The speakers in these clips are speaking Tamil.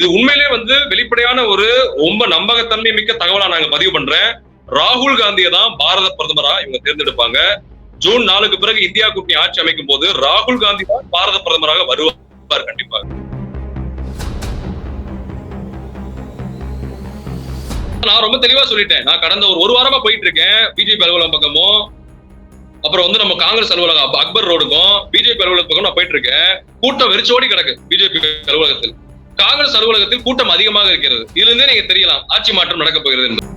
இது உண்மையிலே வந்து வெளிப்படையான ஒரு ரொம்ப நம்பகத்தன்மை மிக்க தகவலா நாங்க பதிவு பண்றேன். ராகுல் காந்தியை தான் பாரத பிரதமரா இவங்க தேர்ந்தெடுப்பாங்க. ஜூன் நாலுக்கு பிறகு இந்தியா கூட்டணி ஆட்சி அமைக்கும் போது ராகுல் காந்தி தான் பாரத பிரதமராக வருவார் கண்டிப்பாக நான் ரொம்ப தெளிவா சொல்லிட்டேன். நான் கடந்த ஒரு ஒரு வாரமா போயிட்டு இருக்கேன் பிஜேபி அலுவலகம் பக்கமும் அப்புறம் வந்து நம்ம காங்கிரஸ் அலுவலகம் அக்பர் ரோடுக்கும் பிஜேபி அலுவலகம் பக்கம் நான் போயிட்டு இருக்கேன் கூட்டம் வெறிச்சோடி கிடக்கு பிஜேபி அலுவலகத்தில். காங்கிரஸ் அலுவலகத்தில் கூட்டம் அதிகமாக இருக்கிறது. இதிலிருந்தே நீங்க தெரியலாம் ஆட்சி மாற்றம் நடக்க போகிறது என்பது.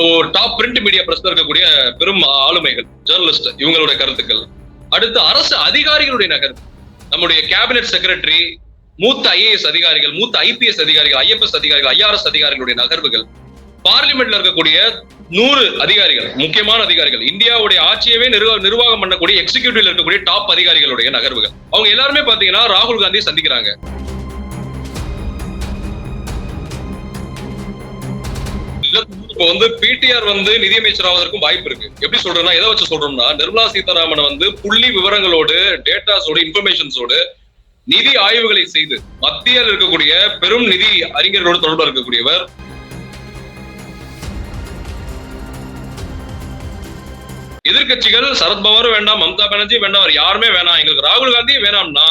ஒரு டாப் பிரிண்ட் மீடியா பிரஸ்ல இருக்கக்கூடிய பெரும் ஆளுமைகள் ஜேர்னலிஸ்ட் இவங்களுடைய கருத்துக்கள். அடுத்து அரசு அதிகாரிகளுடைய நகர்வு நம்முடைய கேபினெட் செக்ரட்டரி மூத்த ஐஏஎஸ் அதிகாரிகள் மூத்த ஐபிஎஸ் அதிகாரிகள் ஐஎஃப்எஸ் அதிகாரிகள் ஐஆர்எஸ் அதிகாரிகளுடைய நகர்வுகள். பார்லிமெண்ட்ல இருக்கக்கூடிய நூறு அதிகாரிகள் முக்கியமான அதிகாரிகள் இந்தியாவுடைய ஆட்சியவே நிர்வாகம் பண்ணக்கூடிய எக்ஸிகியூட்டிவ்ல இருக்கக்கூடிய டாப் அதிகாரிகளுடைய நகர்வுகள். அவங்க எல்லாருமே பாத்தீங்கன்னா ராகுல் காந்தியை சந்திக்கிறாங்க. இப்போ வந்து பிடிஆர் வந்து நிதியமைச்சர் ஆவதற்கும் வாய்ப்பு இருக்கு. எப்படி சொல்றேன்னா எதை வச்சு சொல்றோம்னா நிர்மலா சீதாராமன் வந்து புள்ளி விவரங்களோடு டேட்டாஸோடு இன்ஃபர்மேஷன்ஸோடு நிதி ஆய்வுகளை செய்து மத்தியில் இருக்கக்கூடிய பெரும் நிதி அறிஞர்களோடு தொடர்பு இருக்கக்கூடியவர் எதிர்க்கட்சிகள் சரத்பவார் வேண்டாம் மம்தா பானர்ஜி வேண்டாம் அவர் யாருமே வேணாம். எங்களுக்கு ராகுல் காந்தி வேணாம்னா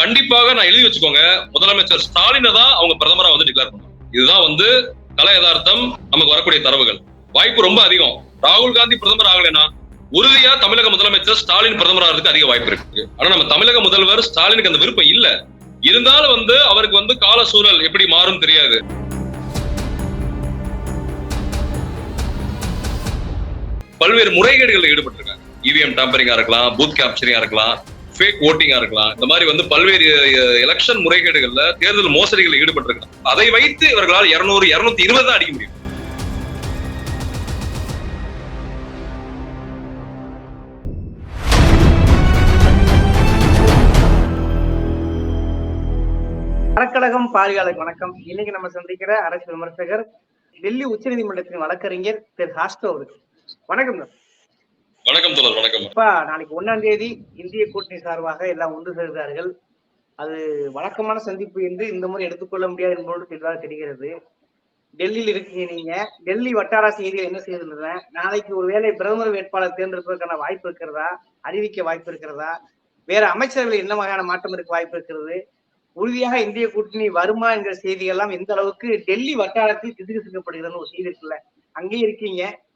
கண்டிப்பாக நான் எழுதி வச்சுக்கோங்க முதலமைச்சர் ஸ்டாலினை தான் அவங்க பிரதமரா வந்து டிக்ளேர் பண்ணுவாங்க இதுதான் வந்து கல யதார்த்தம் நமக்கு வரக்கூடிய தரவுகள். வாய்ப்பு ரொம்ப அதிகம். ராகுல் காந்தி பிரதமர் ஆகலைன்னா உறுதியா தமிழக முதலமைச்சர் ஸ்டாலின் பிரதமர் ஆகிறதுக்கு அதிக வாய்ப்பு இருக்கு. ஆனா நம்ம தமிழக முதல்வர் ஸ்டாலினுக்கு அந்த விருப்பம் இல்ல. இருந்தாலும் வந்து அவருக்கு வந்து கால சூழல் எப்படி மாறும் தெரியாது. பல்வேறு முறைகேடுகளில் ஈடுபட்டிருக்காங்க. இவிஎம் டாம்பரிங்கா இருக்கலாம் பூத் கேப்சரிங்கா இருக்கலாம் ஃபேக் ஓட்டிங்கா இருக்கலாம். இந்த மாதிரி வந்து பல்வேறு எலெக்ஷன் முறைகேடுகள்ல தேர்தல் மோசடிகளில் ஈடுபட்டிருக்காங்க. அதை வைத்து இவர்களால் இருநூறு இருநூத்தி இருபது தான் அடிக்க முடியும். அறக்கழகம் பார்வையாளர் வணக்கம். இன்னைக்கு நம்ம சந்திக்கிற அரசியல் விமர்சகர் டெல்லி உச்சநீதிமன்றத்தின் வழக்கறிஞர் திரு ஹாஸ்டோ அவர்கள். வணக்கம் சார். வணக்கம் தோழர் வணக்கம். அப்பா நாளைக்கு ஒன்னாம் தேதி இந்திய கூட்டணி சார்பாக எல்லாம் ஒன்று சேர்ந்தார்கள் அது வழக்கமான சந்திப்பு என்று இந்த முறை எடுத்துக்கொள்ள முடியாது என்பது தெளிவாக தெரிகிறது. டெல்லியில் இருக்கீங்க நீங்க. டெல்லி வட்டார செய்திகள் என்ன செய்துள்ளன? நாளைக்கு ஒருவேளை பிரதமர் வேட்பாளர் தேர்ந்தெடுப்பதற்கான வாய்ப்பு இருக்கிறதா? அறிவிக்க வாய்ப்பு இருக்கிறதா? வேற அமைச்சர்கள் என்ன வகையான மாற்றம் இருக்க வாய்ப்பு இருக்கிறது? உறுதியாக இந்திய கூட்டணி வருமா என்கிற செய்திகள் எல்லாம் எந்த அளவுக்கு டெல்லி வட்டாரத்தில் கிசுகிசுக்கப்படுகிறதுன்னு ஒரு செய்தி இருக்குல்ல அங்கேயே இருக்கீங்க.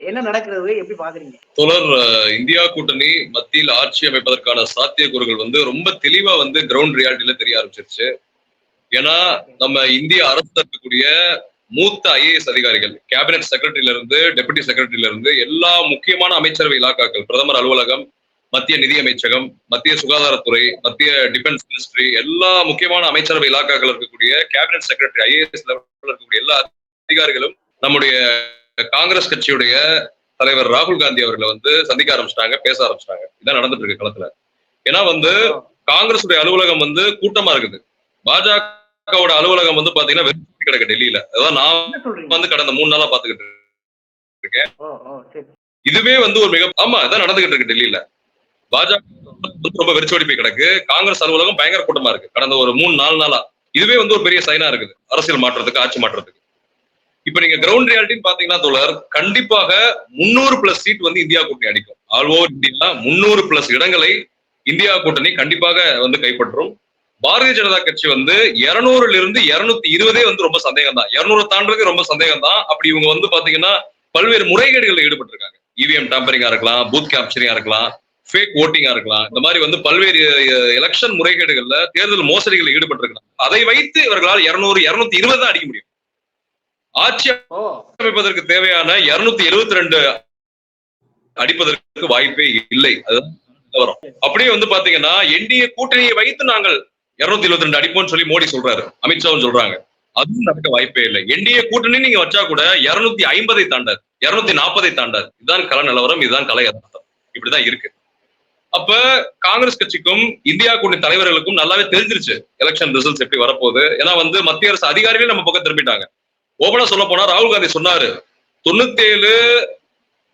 என்ன நடக்கிறது? எப்படி பாக்குறீங்க தொடர் இந்தியா கூட்டணி மத்தியில் ஆட்சி அமைப்பதற்கான சாத்தியக்கூறுகள் வந்து ரொம்ப தெளிவா வந்து கிரவுண்ட் ரியாலிட்டியில தெரிய ஆரம்பிச்சிருச்சு. ஏன்னா நம்ம இந்திய அரசு இருக்கக்கூடிய மூத்த ஐஏஎஸ் அதிகாரிகள் கேபினட் செக்ரட்டரியில இருந்து டெபுட்டி செக்ரட்டரியில இருந்து எல்லா முக்கியமான அமைச்சரவை இலாக்காக்கள் பிரதமர் அலுவலகம் மத்திய நிதி அமைச்சகம் மத்திய சுகாதாரத்துறை மத்திய டிஃபென்ஸ் மினிஸ்ட்ரி எல்லா முக்கியமான அமைச்சரவை இலாக்காக்கள் இருக்கக்கூடிய கேபினட் செக்ரட்டரி ஐஏஎஸ் லெவலில் இருக்கக்கூடிய எல்லா அதிகாரிகளும் நம்முடைய காங்கிரஸ் கட்சியுடைய தலைவர் ராகுல் காந்தி அவர்களை வந்து சந்திக்க ஆரம்பிச்சிட்டாங்க பேச ஆரம்பிச்சிட்டாங்க. இதான் நடந்துட்டு இருக்கு களத்துல. ஏன்னா வந்து காங்கிரஸ் உடைய அலுவலகம் வந்து கூட்டமா இருக்குது. பாஜகவோட அலுவலகம் வந்து பாத்தீங்கன்னா வெறும் கிடக்கு டெல்லியில. அதான் நான் வந்து கடந்த மூணு நாளா பாத்துக்கிட்டு இருக்கேன். இதுவே வந்து ஒரு மிக ஆமா இதான் நடந்துகிட்டு இருக்கு டெல்லியில. பாஜக ரொம்ப வெறிச்சோடி போய் கிடக்கு. காங்கிரஸ் அலுவலகம் பயங்கர கூட்டமா இருக்கு. கடந்த ஒரு மூணு நாலு நாளா. இதுவே வந்து ஒரு பெரிய சைனா இருக்குது. அரசியல் மாற்றத்துக்கு ஆட்சி மாற்றத்துக்கு. இப்ப நீங்க கிரவுண்ட் ரியாலிட்டின்னு பாத்தீங்கன்னா தோழர் கண்டிப்பாக முன்னூறு பிளஸ் சீட் வந்து இந்தியா கூட்டணி அடிக்கும். ஆல் ஓவர் இந்தியா முன்னூறு பிளஸ் இடங்களை இந்தியா கூட்டணி கண்டிப்பாக வந்து கைப்பற்றும். பாரதிய ஜனதா கட்சி வந்து இருநூறுல இருந்து இருநூத்தி இருபதே வந்து ரொம்ப சந்தேகம் தான் இருநூறு தாண்டதே ரொம்ப சந்தேகம் தான் அப்படி இவங்க வந்து பாத்தீங்கன்னா பல்வேறு முறைகேடுகளில் ஈடுபட்டிருக்காங்க. இவிஎம் டாம்பரிங்கா இருக்கலாம் பூத் கேப்சரிங்கா இருக்கலாம் ஃபேக் ஓட்டிங்கா இருக்கலாம். இந்த மாதிரி வந்து பல்வேறு எலெக்ஷன் முறைகேடுகள்ல தேர்தல் மோசடிகளில் ஈடுபட்டிருக்காங்க அதை வைத்து இவர்களால் இருநூறு இருநூத்தி இருபது தான் அடிக்க முடியும். ஆட்சி அமைப்பதற்கு தேவையான இருநூத்தி எழுபத்தி ரெண்டு அடிப்பதற்கு வாய்ப்பே இல்லை. அதுதான் அப்படியே வந்து பாத்தீங்கன்னா என்டிஏ கூட்டணியை வைத்து நாங்கள் இருநூத்தி எழுபத்தி ரெண்டு அடிப்போம்னு சொல்லி மோடி சொல்றாரு. அமித்ஷாவும் சொல்றாங்க. அதுவும் நடக்க வாய்ப்பே இல்லை. என்டிஏ கூட்டணி நீங்க வச்சா கூட இருநூத்தி ஐம்பதை தாண்டாது. இருநூத்தி நாற்பதை தாண்டாது. இதுதான் கல நிலவரம் இதுதான் கலை யதார்த்தம். இப்படிதான் இருக்கு. அப்ப காங்கிரஸ் கட்சிக்கும் இந்தியா கூட்டணி தலைவர்களுக்கும் நல்லாவே தெரிஞ்சிருச்சு. எலெக்ஷன் ரிசல்ட்ஸ் எப்படி வரப்போகுது? ஏன்னா வந்து மத்திய அரசு அதிகாரிகளே நம்ம பக்கம் திரும்பிட்டாங்க. ஓபனா சொல்ல போனா ராகுல் காந்தி சொன்னாரு தொண்ணூத்தி ஏழு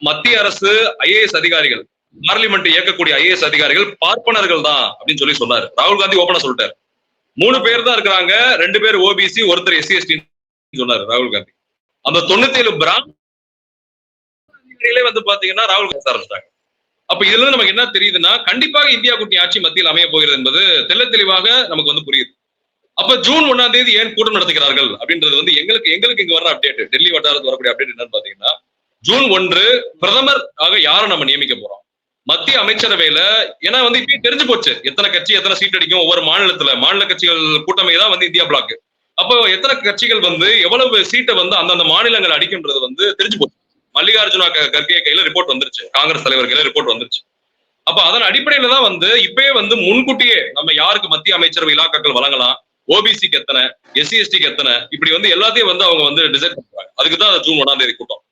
மத்திய அரசு ஐஏஎஸ் அதிகாரிகள் பார்லிமெண்ட் இயக்கக்கூடிய ஐஏஎஸ் அதிகாரிகள் பார்ப்பனர்கள் தான் அப்படின்னு சொல்லி சொன்னாரு. ராகுல் காந்தி ஓபனா சொல்லிட்டாரு. மூணு பேர் தான் இருக்கிறாங்க ரெண்டு பேர் ஓபிசி ஒருத்தர் எஸ்சி எஸ்டி சொன்னாரு ராகுல் காந்தி. அந்த தொண்ணூத்தி ஏழு பிராமணிகளே வந்து பாத்தீங்கன்னா ராகுல் காந்தி ஆரம்பிச்சிட்டாங்க அப்ப இதுல நமக்கு என்ன தெரியுதுன்னா கண்டிப்பாக இந்தியா கூட்டணி ஆட்சி மத்தியில் அமைய போகிறது என்பது தெள்ள தெளிவாக நமக்கு வந்து புரியுது. அப்ப ஜூன் ஒன்னாம் தேதி ஏன் கூட்டம் நடத்துகிறார்கள் அப்படின்றது வந்து எங்களுக்கு எங்களுக்கு இங்க வர அப்டேட் டெல்லி வட்டாரத்து வரக்கூடிய அப்டேட் என்னன்னு பாத்தீங்கன்னா ஜூன் ஒன்று பிரதமர் ஆக யாரை நம்ம நியமிக்க போறோம்? மத்திய அமைச்சரவையில ஏன்னா வந்து இப்பயே தெரிஞ்சு போச்சு எத்தனை கட்சி எத்தனை சீட் அடிக்கும் ஒவ்வொரு மாநிலத்துல மாநில கட்சிகள் கூட்டமை தான் வந்து இந்தியா பிளாக் அப்போ எத்தனை கட்சிகள் வந்து எவ்வளவு சீட்டை வந்து அந்தந்த மாநிலங்கள் அடிக்கும்ன்றது வந்து தெரிஞ்சு போச்சு. மல்லிகார்ஜுனா கர்கே கையில ரிப்போர்ட் வந்துருச்சு. காங்கிரஸ் தலைவர் கையில ரிப்போர்ட் வந்துருச்சு. அப்ப அதன் அடிப்படையில தான் வந்து இப்பயே வந்து முன்கூட்டியே நம்ம யாருக்கு மத்திய அமைச்சரவை இலாக்காக்கள் வழங்கலாம் ஓபிசிக்கு எத்தனை எஸ்சி எஸ்டிக்கு எத்தனை இப்படி வந்து எல்லாத்தையும் வந்து அவங்க வந்து டிசைட் பண்றாங்க. அதுக்கு தான் ஜூன் ஒன்றாம் தேதி கூட்டம்.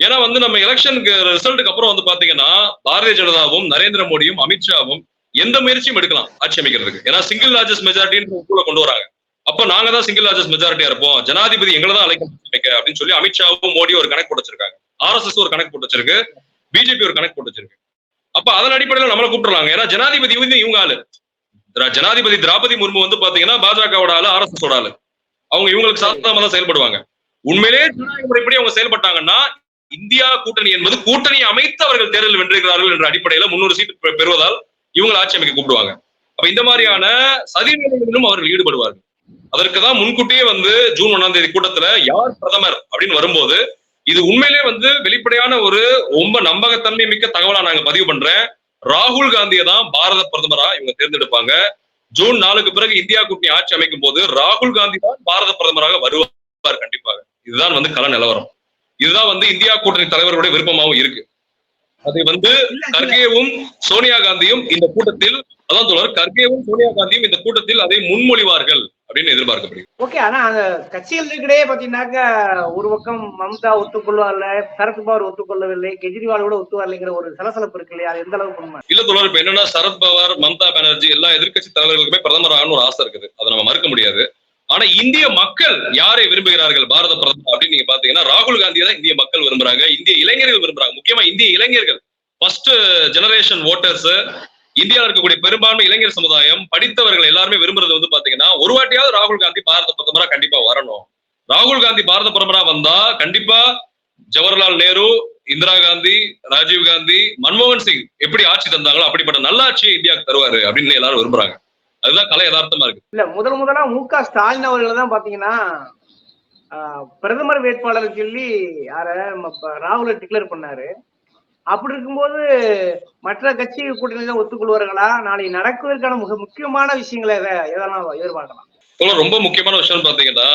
ஏன்னா வந்து நம்ம எலெக்ஷனுக்கு ரிசல்ட்டுக்கு அப்புறம் வந்து பாத்தீங்கன்னா பாரதிய ஜனதாவும் நரேந்திர மோடியும் அமித்ஷாவும் எந்த முயற்சியும் எடுக்கலாம் ஆட்சி அமைக்கிறதுக்கு. ஏன்னா சிங்கிள் லார்ஜஸ்ட் மெஜாரிட்டின்னு கூட கொண்டு வராங்க. அப்ப நாங்க தான் சிங்கிள் லார்ஜஸ்ட் மெஜாரிட்டியா இருப்போம். ஜனாதிபதி எங்களை தான் அழைக்க அப்படின்னு சொல்லி அமித்ஷாவும் மோடி ஒரு கணக்கு போட்டு வச்சிருக்காங்க. ஆர்எஸ்எஸ் ஒரு கணக்கு போட்டு வச்சிருக்கு. பிஜேபி ஒரு கணக்கு போட்டு வச்சிருக்கு. அப்ப அதன் அடிப்படையில் நம்மளை கூப்பிட்டுறாங்க ஏன்னா ஜனாதிபதி வந்து இவங்க ஆளு. ஜனாதிபதி திராபதி முர்மு வந்து பாத்தீங்கன்னா பாஜகவோட ஆளு ஆர் எஸ் எஸ் ஆளு. அவங்க இவங்களுக்கு சாதகமா தான் செயல்படுவாங்க. உண்மையிலே ஜனநாயக முறைப்படி அவங்க செயல்பட்டாங்கன்னா இந்தியா கூட்டணி என்பது கூட்டணி அமைத்து அவர்கள் தேர்தல் வென்றிருக்கிறார்கள் என்ற அடிப்படையில முன்னூறு சீட்டு பெறுவதால் இவங்களை ஆட்சி அமைக்க கூப்பிடுவாங்க. அப்ப இந்த மாதிரியான சதி வேலைகளிலும் அவர்கள் ஈடுபடுவார்கள். அதற்கு தான் முன்கூட்டியே வந்து ஜூன் ஒன்னாம் தேதி கூட்டத்துல யார் பிரதமர் அப்படின்னு வரும்போது இது உண்மையிலே வந்து வெளிப்படையான ஒரு ரொம்ப நம்பகத்தன்மை மிக்க தகவலா நாங்க பதிவு பண்றேன். ராகுல் காந்தியை தான் பாரத பிரதமரா இவங்க தேர்ந்தெடுப்பாங்க. ஜூன் நாலுக்கு பிறகு இந்தியா கூட்டணி ஆட்சி அமைக்கும் போது ராகுல் காந்தி தான் பாரத பிரதமராக வருவார் கண்டிப்பாக. இதுதான் வந்து கள நிலவரம். இதுதான் வந்து இந்தியா கூட்டணி தலைவர்களுடைய விருப்பமாகவும் இருக்கு. அதை வந்து கர்கேவும் சோனியா காந்தியும் இந்த கூட்டத்தில் அதான் சொல்றாரு கர்கேவும் சோனியா காந்தியும் இந்த கூட்டத்தில் அதை முன்மொழிவார்கள். அப்படின்னு எதிர்பார்க்கப்படுகிறது. ஓகே ஆனா அந்த கட்சிகளுக்கிடையே பாத்தீங்கன்னாக்கா ஒரு பக்கம் மம்தா ஒத்துக்கொள்ளவில்லை சரத்பவார் ஒத்துக்கொள்ளவில்லை கெஜ்ரிவால் கூட ஒத்து வரலைங்கிற ஒரு சலசலப்பு இருக்கு இல்லையா? அது எந்த அளவுக்கு உண்மை? இல்ல தொடர் இப்ப என்னன்னா சரத்பவார் மம்தா பானர்ஜி எல்லா எதிர்க்கட்சி தலைவர்களுக்குமே பிரதமர் ஆகணும்னு ஒரு ஆசை இருக்குது. அதை நம்ம மறுக்க முடியாது. ஆனா இந்திய மக்கள் யாரை விரும்புகிறார்கள்? பாரத பிரதமர் அப்படின்னு நீங்க பாத்தீங்கன்னா ராகுல் காந்தியை தான் இந்திய மக்கள் விரும்புறாங்க. இந்திய இளைஞர்கள் விரும்புறாங்க. முக்கியமா இந்திய இளைஞர்கள். ஃபர்ஸ்ட் ஜெனரேஷன் ஓட்டர்ஸ் இந்தியாவில் இருக்கக்கூடிய பெரும்பான்மை இளைஞர் சமுதாயம் படித்தவர்கள் எல்லாருமே விரும்புறது வந்து பாத்தீங்கன்னா ஒரு வாட்டியாவது ராகுல் காந்தி பாரத பிரதமரா கண்டிப்பா வரணும். ராகுல் காந்தி பாரத பிரதமரா வந்தா கண்டிப்பா ஜவஹர்லால் நேரு இந்திரா காந்தி ராஜீவ் காந்தி மன்மோகன் சிங் எப்படி ஆட்சி தந்தாங்களோ அப்படிப்பட்ட நல்ல ஆட்சியை இந்தியாவுக்கு தருவாரு அப்படின்னு எல்லாரும் விரும்புறாங்க. அதுதான் கலை யதார்த்தமா இருக்கு. இல்ல முதல் முதலா மு க ஸ்டாலின் அவர்கள் தான் பாத்தீங்கன்னா ஆஹ், பிரதமர் வேட்பாளர் சொல்லி யார ராகுல டிக்ளேர் பண்ணாரு. அப்படி இருக்கும்போது மற்ற கட்சி கூட்டணியில ஒத்துக்கொள்வார்களா? நாளை நடக்குவதற்கான மிக முக்கியமான விஷயங்களை எதெல்லாம் எதிர்பார்க்கலாம். ரொம்ப முக்கியமான விஷயம் பாத்தீங்கன்னா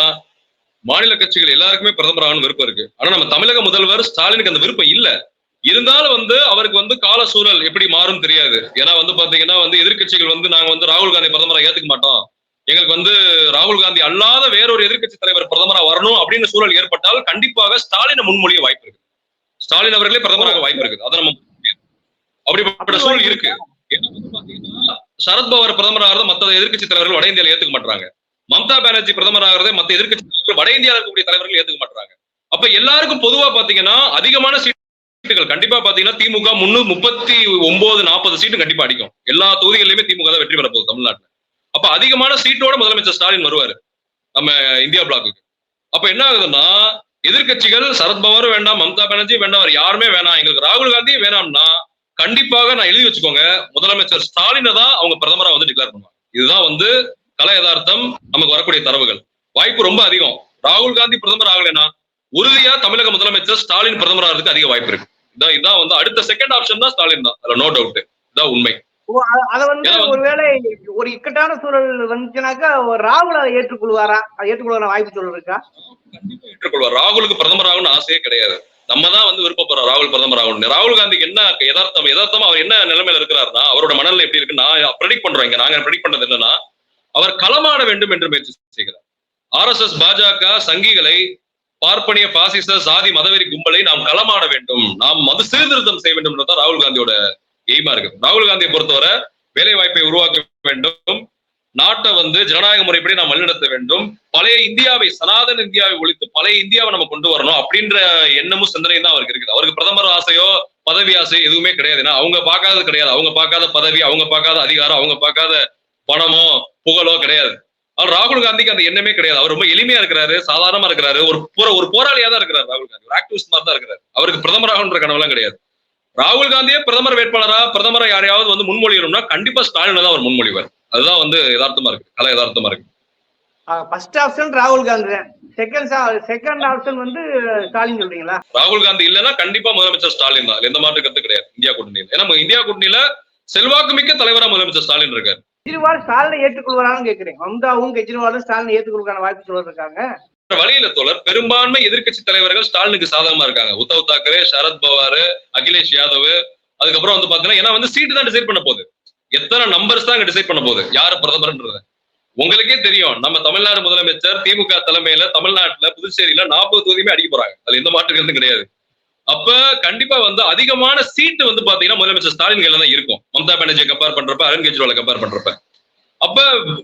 மாநில கட்சிகள் எல்லாருக்குமே பிரதமர் ஆகணும் விருப்பம் இருக்கு. ஆனா நம்ம தமிழக முதல்வர் ஸ்டாலினுக்கு அந்த விருப்பம் இல்ல. இருந்தாலும் வந்து அவருக்கு வந்து கால சூழல் எப்படி மாறும் தெரியாது. ஏன்னா வந்து பாத்தீங்கன்னா வந்து எதிர்க்கட்சிகள் வந்து நாங்க வந்து ராகுல் காந்தி பிரதமரா ஏத்துக்க மாட்டோம். எங்களுக்கு வந்து ராகுல் காந்தி அல்லாத வேறொரு எதிர்கட்சி தலைவர் பிரதமரா வரணும் அப்படின்னு சூழல் ஏற்பட்டால் கண்டிப்பாக ஸ்டாலினை முன்மொழிய வாய்ப்பு இருக்கு. ஸ்டாலின் அவர்களே பிரதமராக வாய்ப்பு இருக்குது. அதை நம்ம. அப்படிப்பட்ட சூழல் இருக்கு. சரத்பவார் பிரதமராக மத்த எதிர்க்கட்சி தலைவர்கள் வட இந்தியால ஏத்துக்க மாட்டாங்க மம்தா பானர்ஜி பிரதமராகிறதே மத்த எதிர்க்கட்சி தலைவர்கள் வட இந்தியாவில் இருக்கக்கூடிய தலைவர்கள் ஏத்துக்க மாட்டாங்க அப்ப எல்லாருக்கும் பொதுவா பாத்தீங்கன்னா அதிகமான சீட்டுகள் கண்டிப்பா பாத்தீங்கன்னா திமுக முன்னூ முப்பத்தி ஒன்பது நாற்பது சீட்டு கண்டிப்பா அடிக்கும். எல்லா தொகுதிகளிலுமே திமுக தான் வெற்றி பெற போகுது தமிழ்நாட்டுல. அப்ப அதிகமான சீட்டோட முதலமைச்சர் ஸ்டாலின் வருவாரு. நம்ம இந்தியா பிளாக்குக்கு அப்ப என்ன ஆகுதுன்னா எதிர்க்கட்சிகள் சரத்பவாரும் வேண்டாம் மம்தா பானர்ஜி வேண்டாம் வேற யாருமே வேணாம். எங்களுக்கு ராகுல் காந்தி வேணாம்னா கண்டிப்பாக நான் எழுதி வச்சுக்கோங்க. முதலமைச்சர் ஸ்டாலினை தான் அவங்க பிரதமரா வந்து டிக்ளேர் பண்ணுவாங்க. இதுதான் வந்து கல யதார்த்தம் நமக்கு வரக்கூடிய தரவுகள். வாய்ப்பு ரொம்ப அதிகம். ராகுல் காந்தி பிரதமர் ஆகலைன்னா உறுதியா தமிழக முதலமைச்சர் ஸ்டாலின் பிரதமர் ஆகிறதுக்கு அதிக வாய்ப்பு இருக்கு. இதான் இதான் வந்து அடுத்த செகண்ட் ஆப்ஷன் தான் ஸ்டாலின் தான். அதுல நோ டவுட் இதான் உண்மை. அத வந்து ஒருவேளை ஒரு இக்கட்டான சூழல் வந்துச்சுனாக்கா ராகுல் ஏற்றுக்கொள்வாரா? ஏற்றுக்கொள்வார வாய்ப்பு சூழல் இருக்கா? கண்டிப்பா ஏற்றுக்கொள்வார். ராகுலுக்கு பிரதமர் ஆகணும்னு ஆசையே கிடையாது. நம்ம தான் வந்து விருப்பப்படுறோம் ராகுல் பிரதமர் ஆகணும். ராகுல் காந்திக்கு என்ன யதார்த்தம் யதார்த்தமா அவர் என்ன நிலைமையில இருக்கிறாருன்னா அவரோட மனநிலை எப்படி இருக்கு நான் ப்ரெடிக்ட் பண்றோம் இங்க. நாங்க ப்ரெடிக்ட் பண்றது என்னன்னா அவர் களமாட வேண்டும் என்று முயற்சி செய்கிறார். ஆர்எஸ்எஸ் பாஜக சங்கிகளை பார்ப்பனிய பாசிச சாதி மதவெறி கும்பலை நாம் களமாட வேண்டும். நாம் மது சீர்திருத்தம் செய்ய வேண்டும் என்றுதான் ராகுல் காந்தியோட எய்மா இருக்கு. ராகுல் காந்தியை பொறுத்தவரை வேலை வாய்ப்பை உருவாக்க வேண்டும். நாட்டை வந்து ஜனநாயக முறைப்படி நாம் வழிநடத்த வேண்டும். பழைய இந்தியாவை சனாதன இந்தியாவை ஒழித்து பழைய இந்தியாவை நம்ம கொண்டு வரணும் அப்படின்ற எண்ணமும் சிந்தனையும் தான் அவருக்கு இருக்குது. அவருக்கு பிரதமர் ஆசையோ பதவி ஆசை எதுவுமே கிடையாது. ஏன்னா அவங்க பார்க்காதது கிடையாது. அவங்க பார்க்காத பதவி அவங்க பார்க்காத அதிகாரம் அவங்க பார்க்காத பணமோ புகழோ கிடையாது. அவர் ராகுல் காந்திக்கு அந்த எண்ணமே கிடையாது. அவர் ரொம்ப எளிமையா இருக்கிறாரு சாதாரணமா இருக்கிறாரு. ஒரு போற ஒரு போராளியா தான் இருக்கிறாரு ராகுல் காந்தி. ஒரு ஆக்டிவிஸ்ட் மாதிரி தான் இருக்கிறாரு. அவருக்கு பிரதமராகன்ற கனவுலாம் கிடையாது. ராகுல் காந்தியே பிரதமர் வேட்பாளரா பிரதமரை யாரையாவது வந்து முன்மொழியணும்னா கண்டிப்பா ஸ்டாலின் தான் அவர் முன்மொழிவார். அதுதான் வந்து யதார்த்தமா இருக்கு. கலை யதார்த்தமா இருக்கு. ஃபர்ஸ்ட் ஆப்ஷன் ராகுல் காந்தி செகண்ட் செகண்ட் ஆப்ஷன் வந்து ஸ்டாலின் சொல்றீங்களா? ராகுல் காந்தி இல்லைன்னா கண்டிப்பா முதலமைச்சர் ஸ்டாலின் தான். எந்த மாற்று கருத்து கிடையாது. இந்தியா கூட்டணியில். ஏன்னா நம்ம இந்தியா கூட்டணியில செல்வாக்கு மிக்க தலைவரா முதலமைச்சர் ஸ்டாலின் இருக்காரு. கெஜ்ரிவால் ஸ்டாலினை ஏற்றுக்கொள்வாரான்னு கேட்கிறேன் மம்தாவும் கெஜ்ரிவாலும் ஸ்டாலினை ஏற்றுக்கொள்வதற்கான வாய்ப்பு சொல்லிருக்காங்க வழியில தோழர். பெரும்பான்மை எதிர்க்கட்சி தலைவர்கள் ஸ்டாலினுக்கு சாதகமா இருக்காங்க. உத்தவ் தாக்கரே சரத் பவார் அகிலேஷ் யாதவ். அதுக்கப்புறம் வந்து பாத்தீங்கன்னா ஏன்னா வந்து சீட்டு தான் டிசைட் பண்ண போகுது. எத்தனை நம்பர்ஸ் தான் டிசைட் பண்ண போகுது? யாரு பிரதமர்ன்றது? உங்களுக்கே தெரியும். நம்ம தமிழ்நாடு முதலமைச்சர் திமுக தலைமையில தமிழ்நாட்டுல புதுச்சேரியில நாற்பது தொகுதியுமே அடிக்க போறாங்க. அதுல எந்த மாற்று கிடையாது. அப்ப கண்டிப்பா வந்து அதிகமான சீட்டு வந்து பாத்தீங்கன்னா முதலமைச்சர் ஸ்டாலின் கையில தான் இருக்கும். மம்தா பானர்ஜியை கம்பேர் பண்றப்ப அருண் கெஜ்ரிவால கம்பேர் பண்றப்ப. அப்ப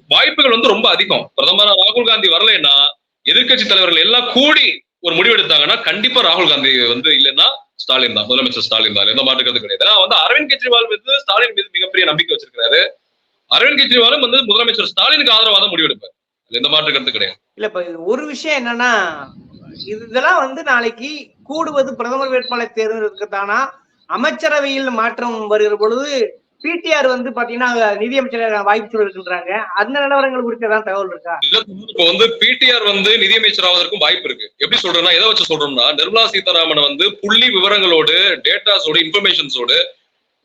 வாய்ப்புகள் வந்து ரொம்ப அதிகம். பிரதமர் ராகுல் காந்தி வரலைன்னா எதிர்க்கட்சி தலைவர்கள் எல்லாம் கூடி ஒரு முடிவு எடுத்தாங்கன்னா கண்டிப்பா ராகுல் காந்தி வந்து இல்லைன்னா ஸ்டாலின் தான் முதலமைச்சர் ஸ்டாலின் தான். எந்த மாற்று கிடையாது. ஏன்னா வந்து அரவிந்த் கெஜ்ரிவால் மீது ஸ்டாலின் மீது மிகப்பெரிய நம்பிக்கை வச்சிருக்காரு அரவிந்த் கெஜ்ரிவாலும் வந்து முதலமைச்சர் ஸ்டாலினுக்கு ஆதரவாக தான் முடிவெடுப்பார் எந்த மாற்று கிடையாது. இல்ல இப்ப ஒரு விஷயம் என்னன்னா இதெல்லாம் வந்து நாளைக்கு கூடுவது பிரதமர் வேட்பாளர் தேர்ந்தெடுக்கத்தானா அமைச்சரவையில் மாற்றம் வருகிற பொழுது பிடிஆர் வந்து பாத்தீங்கன்னா நிதியமைச்சர் வாய்ப்பு சொல்றாங்க அந்த நிலவரங்கள் குறித்து ஏதாவது தகவல் இருக்கா? இப்ப வந்து பிடிஆர் வந்து நிதியமைச்சர் ஆவதற்கும் வாய்ப்பு இருக்கு. எப்படி சொல்றேன்னா எதை வச்சு சொல்றோம்னா நிர்மலா சீதாராமன் வந்து புள்ளி விவரங்களோடு டேட்டாஸோடு இன்ஃபர்மேஷன்ஸோடு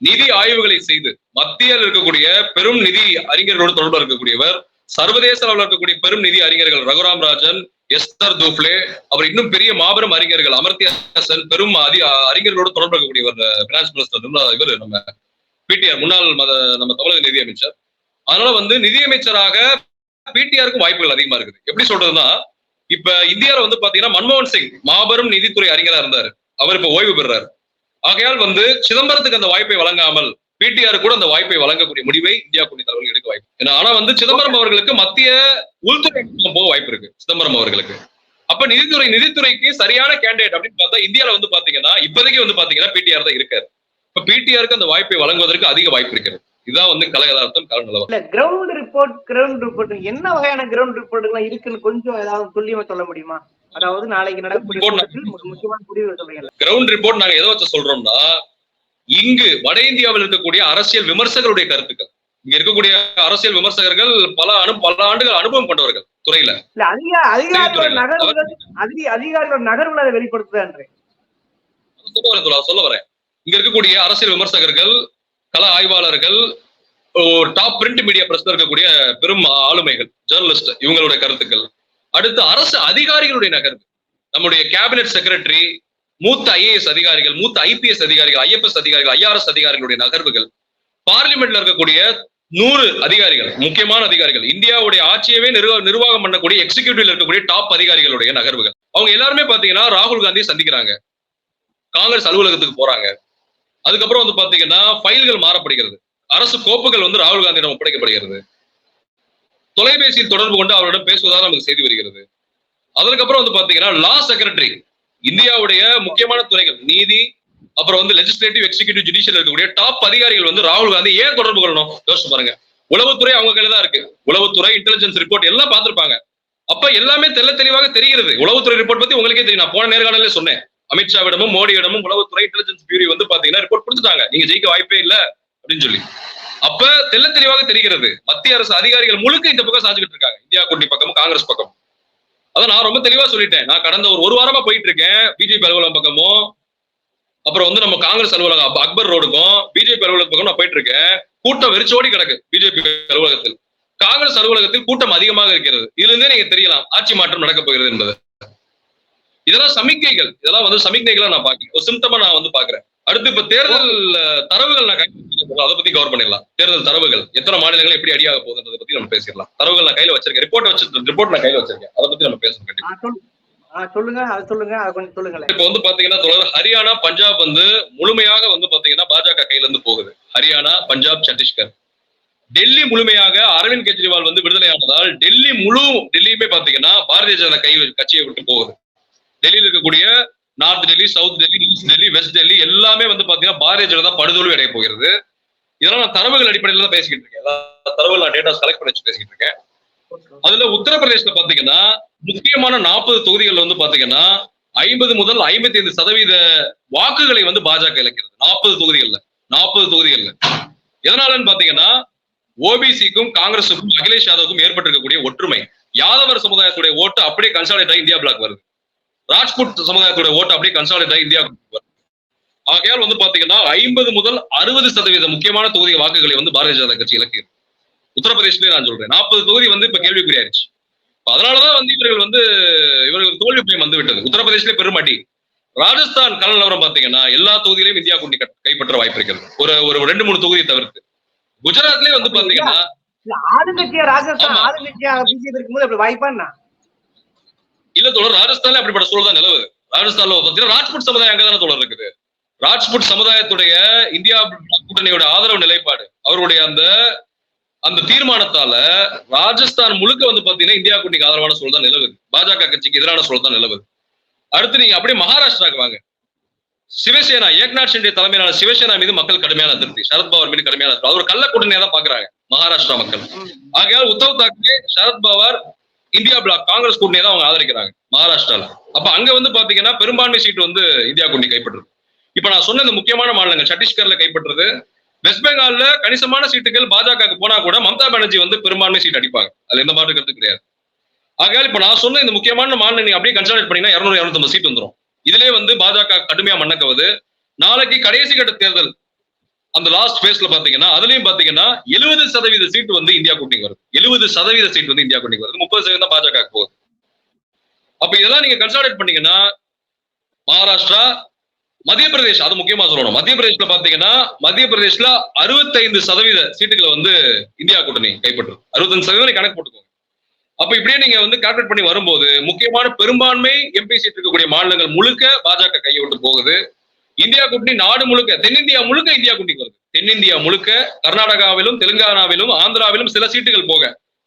நிதி ஆய்வுகளை செய்து மத்தியில் இருக்கக்கூடிய பெரும் நிதி அறிஞர்களோடு தொடர்பு இருக்கக்கூடியவர் சர்வதேச அளவில் இருக்கக்கூடிய பெரும் நிதி அறிஞர்கள் ரகுராம் ராஜன் எஸ்தர் தூப்லே அவர் இன்னும் பெரிய மாபெரும் அறிஞர்கள் அமர்த்தியா சென் பெரும் அதி அறிஞர்களோடு தொடர்பு இருக்கக்கூடியவர் பினான்ஸ் மினிஸ்டர் நிர்மலா இவர் நம்ம பிடிஆர் முன்னாள் மத நம்ம தமிழக நிதி அமைச்சர் அதனால வந்து நிதியமைச்சராக பிடிஆருக்கும் வாய்ப்புகள் அதிகமா இருக்குது. எப்படி சொல்றதுன்னா இப்ப இந்தியாவில வந்து பாத்தீங்கன்னா மன்மோகன் சிங் மாபெரும் நிதித்துறை அறிஞரா இருந்தாரு. அவர் இப்ப ஓய்வு பெறாரு ஆகையால் வந்து சிதம்பரத்துக்கு அந்த வாய்ப்பை வழங்காமல் பிடிஆர் கூட அந்த வாய்ப்பை வழங்கக்கூடிய முடிவை இந்தியா கூட்டணி தலைவர்கள் எடுக்க வாய்ப்பு ஏன்னா ஆனா வந்து சிதம்பரம் அவர்களுக்கு மத்திய உள்துறை போக வாய்ப்பு இருக்கு. சிதம்பரம் அவர்களுக்கு. அப்ப நிதித்துறை நிதித்துறைக்கு சரியான கேண்டிடேட் அப்படின்னு பார்த்தா இந்தியால வந்து பாத்தீங்கன்னா இப்போதைக்கு வந்து பாத்தீங்கன்னா பிடிஆர் தான் இருக்காரு. இப்ப பிடிஆருக்கு அந்த வாய்ப்பை வழங்குவதற்கு அதிக வாய்ப்பு இருக்கிறது. இதுதான் வந்து கலை யதார்த்தம் கல நிலவரம். இல்ல கிரவுண்ட் ரிப்போர்ட் கிரவுண்ட் ரிப்போர்ட் என்ன வகையான கிரவுண்ட் ரிப்போர்ட் எல்லாம் இருக்குன்னு கொஞ்சம் ஏதாவது துல்லியமா சொல்ல முடியுமா? அதாவது நாளைக்கு நடக்கக்கூடிய Report கூட்டத்தில் மு- முக்கியமான முடிவு சொல்றீங்கல்ல கிரவுண்ட் ரிப்போர்ட் நாங்க எதை வச்சு சொல்றோம்னா இங்கு வட இந்தியாவில் இருக்கக்கூடிய அரசியல் விமர்சகருடைய கருத்துக்கள். இங்க இருக்கக்கூடிய அரசியல் விமர்சகர்கள் பல அனு பல ஆண்டுகள் அனுபவம் கொண்டவர்கள் துறையில. அதிகாரியோட. நகர்வுகள் தோழா, சொல்ல வரேன். இங்க இருக்கக்கூடிய அரசியல் விமர்சகர்கள் கல ஆய்வாளர்கள் டாப் பிரிண்ட் மீடியா பிரஸ்ல இருக்கக்கூடிய பெரும் ஆளுமைகள் ஜேர்னலிஸ்ட் இவங்களுடைய கருத்துக்கள். அடுத்து அரசு அதிகாரிகளுடைய நகர்வு. நம்முடைய கேபினெட் செக்ரட்டரி மூத்த ஐஏஎஸ் அதிகாரிகள் மூத்த ஐபிஎஸ் அதிகாரிகள் ஐஎஃப்எஸ் அதிகாரிகள் ஐஆர்எஸ் அதிகாரிகளுடைய நகர்வுகள். பார்லிமெண்ட்ல இருக்கக்கூடிய நூறு அதிகாரிகள் முக்கியமான அதிகாரிகள் இந்தியாவுடைய ஆட்சியவே நிர்வா- நிர்வாகம் பண்ணக்கூடிய எக்ஸிகியூட்டிவ்ல இருக்கக்கூடிய டாப் அதிகாரிகளுடைய நகர்வுகள். அவங்க எல்லாருமே பாத்தீங்கன்னா ராகுல் காந்தியை சந்திக்கிறாங்க. காங்கிரஸ் அலுவலகத்துக்கு போறாங்க. அதுக்கப்புறம் வந்து பாத்தீங்கன்னா ஃபைல்கள் மாறப்படுகிறது. அரசு கோப்புகள் வந்து ராகுல் காந்தியிடம் ஒப்படைக்கப்படுகிறது. தொலைபேசியில் தொடர்பு கொண்டு அவரிடம் பேசுவதாக நமக்கு செய்தி வருகிறது. அதற்கப்புறம் வந்து பாத்தீங்கன்னா லா செக்ரட்டரி இந்தியாவுடைய முக்கியமான துறைகள் நீதி அப்புறம் வந்து லெஜிஸ்லேட்டிவ் எக்ஸிகூட்டிவ் ஜுடிஷியல் இருக்கக்கூடிய டாப் அதிகாரிகள் வந்து ராகுல் காந்தி ஏன் தொடர்பு கொள்ளணும்? யோசிச்சு பாருங்க. உளவுத்துறை அவங்க கையில தான் இருக்கு. உளவுத்துறை இன்டெலிஜென்ஸ் ரிப்போர்ட் எல்லாம் பார்த்திருப்பாங்க. அப்ப எல்லாமே தெல்ல தெளிவாக தெரிகிறது. உளவுத்துறை ரிப்போர்ட் பத்தி உங்களுக்கே தெரியும். நான் போன நேர்காணலே சொன்னேன். அமித்ஷாவிடமும் மோடியிடமும் உளவுத்துறை இன்டெலிஜென்ஸ் பியூரி வந்து பாத்தீங்கன்னா ரிப்போர்ட் கொடுத்துட்டாங்க. நீங்க ஜெயிக்க வாய்ப்பே இல்ல அப்படின்னு சொல்லி. அப்ப தெல்ல தெளிவாக தெரிகிறது. மத்திய அரசு அதிகாரிகள் முழுக்க இந்த பக்கம் சாஞ்சுக்கிட்டு இருக்காங்க. இந்தியா கூட்டணி பக்கம் காங்கிரஸ் பக்கம் அதான் நான் ரொம்ப தெளிவா சொல்லிட்டேன். நான் கடந்த ஒரு ஒரு வாரமா போயிட்டு இருக்கேன் பிஜேபி அலுவலகம் பக்கமும். அப்புறம் வந்து நம்ம காங்கிரஸ் அலுவலகம் அக்பர் ரோடுக்கும் பிஜேபி அலுவலகம் பக்கம் நான் போயிட்டு இருக்கேன் கூட்டம் வெறிச்சோடி கிடக்கு பிஜேபி அலுவலகத்தில். காங்கிரஸ் அலுவலகத்தில் கூட்டம் அதிகமாக இருக்கிறது. இதுல இருந்தே நீங்க தெரியலாம். ஆட்சி மாற்றம் நடக்க போகிறது என்பது. இதெல்லாம் சமிக்கைகள். இதெல்லாம் வந்து சமிக்கைகளா நான் பாக்கிறேன் ஒரு சிம்டமா நான் வந்து பாக்குறேன் அடுத்து இப்ப தேர்தல் தரவுகள் நான் வச்சிருக்கேன். அதை பத்தி கவர் பண்ணிடலாம். தேர்தல் தரவுகள். எத்தனை மாநிலங்கள் எப்படி அடியாக போகுதுன்றதை பத்தி நம்ம பேசிடலாம். தரவுகள் நான் கையில வச்சிருக்கேன். ரிப்போர்ட் வச்சு ரிப்போர்ட் நான் கையில வச்சிருக்கேன். அதை பத்தி நம்ம பேசணும் கண்டிப்பா. சொல்லுங்க. அது சொல்லுங்க. அது கொஞ்சம் சொல்லுங்களேன். இப்ப வந்து பாத்தீங்கன்னா தொடர் ஹரியானா பஞ்சாப் வந்து முழுமையாக வந்து பாத்தீங்கன்னா பாஜக கையில இருந்து போகுது. ஹரியானா பஞ்சாப் சத்தீஸ்கர். டெல்லி முழுமையாக அரவிந்த் கெஜ்ரிவால் வந்து விடுதலையானதால் டெல்லி முழு டெல்லியுமே பாத்தீங்கன்னா பாரதிய ஜனதா கை கட்சியை விட்டு போகுது. டெல்லியில் இருக்கக்கூடிய north Delhi south Delhi east Delhi west Delhi எல்லாமே வந்து பாத்தீங்கன்னா பாரதிய ஜனதா படுதோல்வி அடைய போகிறது. இதெல்லாம் நான் தரவுகள் அடிப்படையில் தான் பேசிக்கிட்டு இருக்கேன். எல்லா தரவுகள் நான் டேட்டாஸ் கலெக்ட் பண்ணி வச்சு பேசிக்கிட்டு இருக்கேன். அதுல உத்தரப்பிரதேசத்துல பாத்தீங்கன்னா முக்கியமான நாற்பது தொகுதிகள்ல வந்து பாத்தீங்கன்னா ஐம்பது முதல் ஐம்பத்தி ஐந்து சதவீத வாக்குகளை வந்து பாஜக இழக்கிறது. நாற்பது தொகுதிகள்ல. நாற்பது தொகுதிகள்ல. எதனாலன்னு பாத்தீங்கன்னா ஓபிசிக்கும் காங்கிரஸுக்கும் அகிலேஷ் யாதவுக்கும் ஏற்பட்டிருக்கக்கூடிய ஒற்றுமை. யாதவர் சமுதாயத்துடைய ஓட்டு அப்படியே கன்சாலிட் ஆகி இந்தியா பிளாக் வருது. ராஜ்புட் சமுதாயத்துடைய ஓட்டு அப்படியே கன்சாலிட் ஆகி இந்தியா வருது ஆகையால் வந்து பாத்தீங்கன்னா ஐம்பது முதல் அறுபது சதவீத முக்கியமான தொகுதி வாக்குகளை வந்து பாரதிய ஜனதா கட்சி இலக்கியது உத்தரப்பிரதேசலயே நான் சொல்றேன். நாற்பது தொகுதி வந்து இப்ப கேள்விக்குறியாயிருச்சு அதனாலதான் வந்து இவர்கள் வந்து இவர்கள் தோல்வி பயம் வந்து விட்டது. உத்தரப்பிரதேசலே பெருமாட்டி ராஜஸ்தான் கள நிலவரம் பாத்தீங்கன்னா எல்லா தொகுதியிலையும் இந்தியா கூட்டணி கட்- கைப்பற்ற வாய்ப்பு இருக்கிறது. ஒரு ஒரு ரெண்டு மூணு தொகுதியை தவிர்த்து. குஜராத்லயே வந்து பாத்தீங்கன்னா ஆளுங்கட்சியா ராஜஸ்தான். ஆளுங்கட்சியா பிஜேபி இருக்கும்போது அப்படி வாய்ப்பா என்ன? இல்ல தோழர் ராஜஸ்தான்ல அப்படிப்பட்ட சூழல் தான் நிலவு. ராஜஸ்தான்ல பாத்தீங்கன்னா ராஜ்புட் சமுதாயம் அங்கதான தோழர் இருக்குது. ராஜ்புட் சமுதாயத்துடைய இந்தியா கூட்டணியோட ஆதரவு நிலைப்பாடு. அவருடைய அந்த அந்த தீர்மானத்தால ராஜஸ்தான் முழுக்க வந்து பாத்தீங்கன்னா இந்தியா கூட்டணிக்கு ஆதரவான சூழல் தான் நிலவுது பாஜக கட்சிக்கு எதிரான சூழல் தான் நிலவுது அடுத்து நீங்க அப்படியே மகாராஷ்டிராக்கு வாங்க. சிவசேனா ஏக்நாத் ஷிண்டே தலைமையிலான சிவசேனா மீது மக்கள் கடுமையான அதிருப்தி. சரத்பவார் மீது கடுமையான அதிருப்தி. அவர் கள்ள கூட்டணியா தான் பாக்குறாங்க மகாராஷ்டிரா மக்கள். ஆகையால் உத்தவ் தாக்கரே சரத்பவார் இந்தியா பிளாக் காங்கிரஸ் கூட்டணியை தான் அவங்க ஆதரிக்கிறாங்க மகாராஷ்டிரால. அப்ப அங்க வந்து பாத்தீங்கன்னா பெரும்பான்மை சீட் வந்து இந்தியா கூட்டணி கைப்பற்றுது. இப்ப நான் சொன்ன இந்த முக்கியமான மாநிலங்கள் சத்தீஸ்கர்ல கைப்பற்றுறது வெஸ்ட் பெங்கால்ல கணிசமான சீட்டுகள் பாஜகவுக்கு போனா கூட மம்தா பானர்ஜி வந்து பெரும்பான்மை சீட் அடிப்பாங்க. அதுல எந்த மாற்று கருத்து கிடையாது. ஆகையால் இப்ப நான் சொன்ன இந்த முக்கியமான மாநிலம் நீங்க அப்படியே கன்சிடர் பண்ணீங்கன்னா இருநூறு இருநூத்தம்பது சீட் வந்துரும். இதுலயே வந்து பாஜக கடுமையா மண்ணக்கவுது. நாளைக்கு கடைசி கட்ட தேர்தல் அந்த லாஸ்ட் பேஸ்ல பாத்தீங்கன்னா அதுலயும் பாத்தீங்கன்னா எழுபது சதவீத சீட் வந்து இந்தியா கூட்டணி வருது. எழுபது சதவீத சீட் வந்து இந்தியா கூட்டணி வருது. முப்பது சதவீதம் பாஜக போகுது. அப்ப இதெல்லாம் நீங்க கன்சாலிடேட் பண்ணீங்கன்னா மகாராஷ்டிரா மத்திய பிரதேஷ் அது முக்கியமா சொல்லணும். மத்திய பிரதேஷ்ல பாத்தீங்கன்னா மத்திய பிரதேஷ்ல அறுபத்தைந்து சதவீத சீட்டுகளை வந்து இந்தியா கூட்டணி கைப்பற்றும் அறுபத்தஞ்சு சதவீதம் கணக்கு போட்டுக்கோங்க. அப்ப இப்படியே நீங்க வந்து கால்குலேட் பண்ணி வரும்போது முக்கியமான பெரும்பான்மை எம்பி சீட் இருக்கக்கூடிய மாநிலங்கள் முழுக்க பாஜக கையை விட்டு போகுது. இந்தியா கூட்டணி நாடு முழுக்க தென்னிந்தியா முழுக்க இந்தியா கூட்டணிக்கு வருது. தென்னிந்தியா முழுக்க கர்நாடகாவிலும் தெலுங்கானாவிலும் ஆந்திராவிலும் சில சீட்டுகள் போக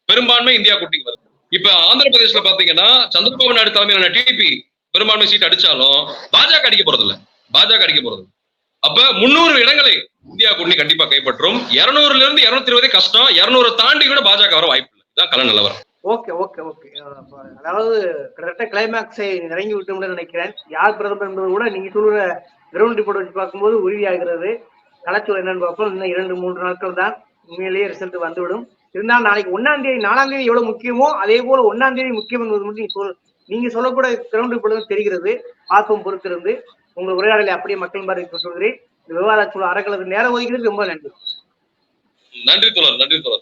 பெரும்பான்மை இந்தியா கூட்டணிக்கு வருது. இப்ப ஆந்திர பிரதேசல பாத்தீங்கன்னா சந்திரபாபு நாயுடு தலைமையிலான டிடிபி பெரும்பான்மை சீட் அடிச்சாலும் பாஜக அடிக்க போறது இல்ல பாஜக அடிக்க போறது அப்ப முன்னூறு இடங்களை இந்தியா கூட்டணி கண்டிப்பா கைப்பற்றும். இருநூறுல இருந்து இருநூத்தி இருபதே கஷ்டம். இருநூறு தாண்டி கூட பாஜக வர வாய்ப்பு இல்லை. இதுதான் கள நிலவரம். Okay okay okay. அதாவது கிட்டத்தட்ட கிளைமேக்ஸை நெருங்கி விட்டோம்னு நினைக்கிறேன். யார் பிரதமர் என்பது கூட நீங்க சொல்ற கிரவுண்ட் ரிப்போர்ட் வச்சு பார்க்கும்போது உறுதியாகிறது. கலச்சூர் என்னன்னு பார்ப்போம். இன்னும் இரண்டு மூன்று நாட்கள் தான் உண்மையிலேயே ரிசல்ட் வந்துவிடும். இருந்தாலும் நாளைக்கு ஒன்னாம் தேதி நாலாம் தேதி எவ்வளவு முக்கியமோ அதே போல ஒன்னாம் தேதி முக்கியம் என்பது மட்டும் சொல் நீங்க சொல்லக்கூட கிரவுண்ட் ரிப்போர்ட் தெரிகிறது. பார்ப்போம் பொறுத்திருந்து உங்கள் உரையாடலை அப்படியே மக்கள் பார்வை சொல்கிறேன் இந்த விவாத குழு அறக்கலத்துக்கு நேரம் ஒதுக்கிறது ரொம்ப நன்றி. நன்றி தோழர் நன்றி தோழர்.